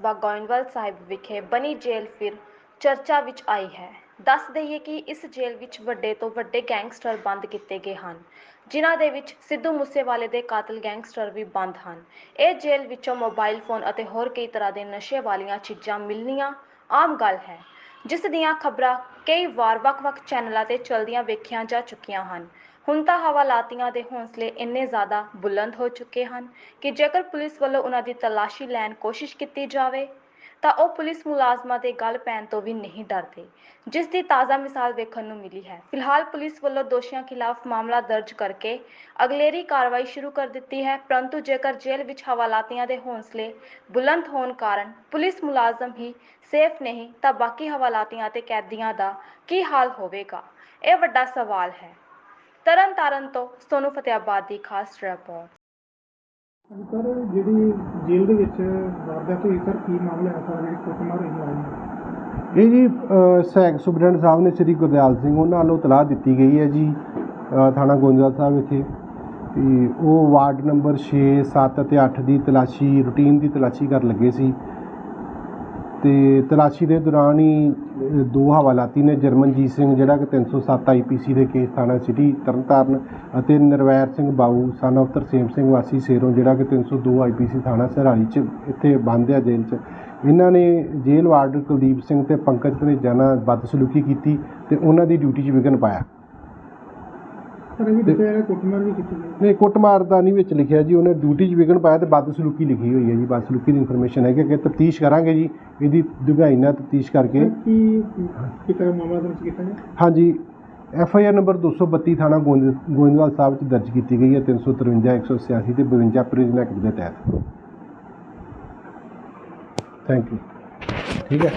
ਗੋਇੰਦਵਾਲ ਸਾਹਿਬ ਵਿਖੇ ਬਣੀ ਜੇਲ੍ਹ ਫਿਰ ਚਰਚਾ ਵਿੱਚ ਆਈ ਹੈ। ਦੱਸ ਦਈਏ ਕਿ ਇਸ ਜੇਲ੍ਹ ਵਿੱਚ ਵੱਡੇ ਤੋਂ ਵੱਡੇ ਗੈਂਗਸਟਰ ਬੰਦ ਕੀਤੇ ਗਏ ਹਨ, ਜਿਨ੍ਹਾਂ ਦੇ ਵਿੱਚ ਸਿੱਧੂ ਮੂਸੇਵਾਲੇ ਦੇ ਕਾਤਲ ਗੈਂਗਸਟਰ ਵੀ ਬੰਦ ਹਨ। ਇਹ ਜੇਲ੍ਹ ਵਿੱਚੋਂ ਮੋਬਾਈਲ ਫੋਨ ਅਤੇ ਹੋਰ ਕਈ ਤਰ੍ਹਾਂ ਦੇ ਨਸ਼ੇ ਵਾਲੀਆਂ ਚੀਜ਼ਾਂ ਮਿਲਣੀਆਂ ਆਮ ਗੱਲ ਹੈ, ਜਿਸ ਦੀਆਂ ਖਬਰਾਂ ਕਈ ਵਾਰ ਵੱਖ-ਵੱਖ ਚੈਨਲਾਂ ਤੇ ਚਲਦੀਆਂ ਵੇਖੀਆਂ ਜਾ ਚੁੱਕੀਆਂ ਹਨ। ਹੁਣ ਤਾਂ ਹਵਾਲਾਤੀਆਂ ਦੇ ਹੌਸਲੇ ਇੰਨੇ ਜ਼ਿਆਦਾ ਬੁਲੰਦ ਹੋ ਚੁੱਕੇ ਹਨ ਕਿ ਜੇਕਰ ਪੁਲਿਸ ਵੱਲੋਂ ਉਹਨਾਂ ਦੀ ਤਲਾਸ਼ੀ ਲੈਣ ਕੋਸ਼ਿਸ਼ ਕੀਤੀ ਜਾਵੇ, ਤਾਂ ਉਹ ਪੁਲਿਸ ਮੁਲਾਜ਼ਮਾਂ ਦੇ ਗੱਲ ਪੈਣ ਤੋਂ ਵੀ ਨਹੀਂ ਡਰਦੇ, ਜਿਸ ਦੀ ਤਾਜ਼ਾ ਮਿਸਾਲ ਵੇਖਣ ਨੂੰ ਮਿਲੀ ਹੈ। ਫਿਲਹਾਲ ਪੁਲਿਸ ਵੱਲੋਂ ਦੋਸ਼ੀਆਂ ਖਿਲਾਫ ਮਾਮਲਾ ਦਰਜ ਕਰਕੇ ਅਗਲੇਰੀ ਕਾਰਵਾਈ ਸ਼ੁਰੂ ਕਰ ਦਿੱਤੀ ਹੈ, ਪਰੰਤੂ ਜੇਕਰ ਜੇਲ੍ਹ ਵਿੱਚ ਹਵਾਲਾਤੀਆਂ ਦੇ ਹੌਸਲੇ ਬੁਲੰਦ ਹੋਣ ਕਾਰਨ ਪੁਲਿਸ ਮੁਲਾਜ਼ਮ ਹੀ ਸੇਫ ਨਹੀਂ, ਤਾਂ ਬਾਕੀ ਹਵਾਲਾਤੀਆਂ ਤੇ ਕੈਦੀਆਂ ਦਾ ਕੀ ਹਾਲ ਹੋਵੇਗਾ? ਇਹ ਵੱਡਾ ਸਵਾਲ ਹੈ। ਤਰਨ ਤਾਰਨ ਤੋਂ ਸੋਨੂ ਫਤਿਆਬਾਦ ਦੀ ਖਾਸ ਰਿਪੋਰਟ ਸਰ ਜਿਹੜੀ ਜੇਲ੍ਹ ਦੇ ਵਿੱਚ ਵਾਰਦਾਤ ਹੋਈ ਸਰ ਕੀ ਮਾਮਲਾ ਹੈ? ਸਰ ਜਿਹੜੀ ਕੁੱਟਮਾਰ ਹੋਈ ਮੁਲਾਜ਼ਮ ਇਹ ਜੀ ਅ, ਸਹਾਇਕ ਸੁਪਰਡੈਂਟ ਸਾਹਿਬ ਨੇ ਸ੍ਰੀ ਗੁਰਦਿਆਲ ਸਿੰਘ ਉਹਨਾਂ ਵੱਲੋਂ ਤਲਾਹ ਦਿੱਤੀ ਗਈ ਹੈ ਜੀ ਥਾਣਾ ਗੋਇੰਦਵਾਲ ਸਾਹਿਬ ਵਿਖੇ। ਤੇ ਉਹ ਵਾਰਡ ਨੰਬਰ 6 7 ਅਤੇ 8 ਦੀ ਤਲਾਸ਼ੀ ਰੂਟੀਨ ਦੀ ਤਲਾਸ਼ੀ ਕਰਨ ਲੱਗੇ ਸੀ। ਤੇ ਤਲਾਸ਼ੀ ਦੇ ਦੌਰਾਨ ਹੀ ਅ, ਦੋ ਹਵਾਲਾਤੀ ਨੇ ਜਰਮਨਜੀਤ ਸਿੰਘ ਜਿਹੜਾ ਕਿ 307 ਆਈਪੀਸੀ ਦੇ ਕੇਸ ਥਾਣਾ ਸਿਟੀ ਤਰਨਤਾਰਨ ਅਤੇ ਨਿਰਵੈਰ ਸਿੰਘ ਬਾਊ ਸਨ of ਤਰਸੇਮ ਸਿੰਘ ਵਾਸੀ ਸੇਰੋਂ ਜਿਹੜਾ ਕਿ 302 ਆਈਪੀਸੀ ਥਾਣਾ ਸਰਹਾਲੀ ਚ ਇੱਥੇ ਬੰਦ ਆ ਜੇਲ੍ਹ ਚ। ਇਹਨਾਂ ਨੇ ਜੇਲ੍ਹ ਵਾਰਡ ਕੁਲਦੀਪ ਸਿੰਘ ਤੇ ਪੰਕਜ ਧਨੇਜਾ ਨਾਲ ਬਦਸਲੂਕੀ ਕੀਤੀ ਤੇ ਉਹਨਾਂ ਦੀ ਡਿਊਟੀ 'ਚ ਵਿਘਨ ਪਾਇਆ। ਸਰ ਇਹ ਵੀ ਦੱਸਿਆ ਜਾ ਕੁੱਟਮਾਰ ਵੀ ਕੀਤੀ ਗਈ। ਨਹੀਂ ਕੁੱਟਮਾਰ ਦਾ ਨਹੀਂ ਵਿੱਚ ਲਿਖਿਆ ਜੀ। ਉਹਨੇ ਡਿਊਟੀ 'ਚ ਵਿਘਨ ਪਾਇਆ ਤੇ ਬਦਸਲੂਕੀ ਲਿਖੀ ਹੋਈ ਹੈ ਜੀ। ਬਦਸਲੂਕੀ ਦੀ ਇਨਫੋਰਮੇਸ਼ਨ ਹੈ ਕਿ ਤਫਤੀਸ਼ ਕਰਾਂਗੇ ਜੀ। ਇਹਦੀ ਡੂੰਘਾਈ ਨਾਲ ਤਫਤੀਸ਼ ਕਰਕੇ। ਸਰ, ਕੀ ਕਿਤਾ ਮਾਮਲਾ ਦਰਜ ਕੀਤਾ ਗਿਆ? ਹਾਂਜੀ। ਐਫ ਆਈ ਆਰ ਨੰਬਰ 232 ਥਾਣਾ ਗੋਇੰਦ ਗੋਇੰਦਵਾਲ ਸਾਹਿਬ 'ਚ ਦਰਜ ਕੀਤੀ ਗਈ ਹੈ। 353 186 ਤੇ 52 ਪ੍ਰਿਜ਼ਨ ਐਕਟ ਦੇ ਤਹਿਤ। ਥੈਂਕ ਯੂ ਠੀਕ ਹੈ।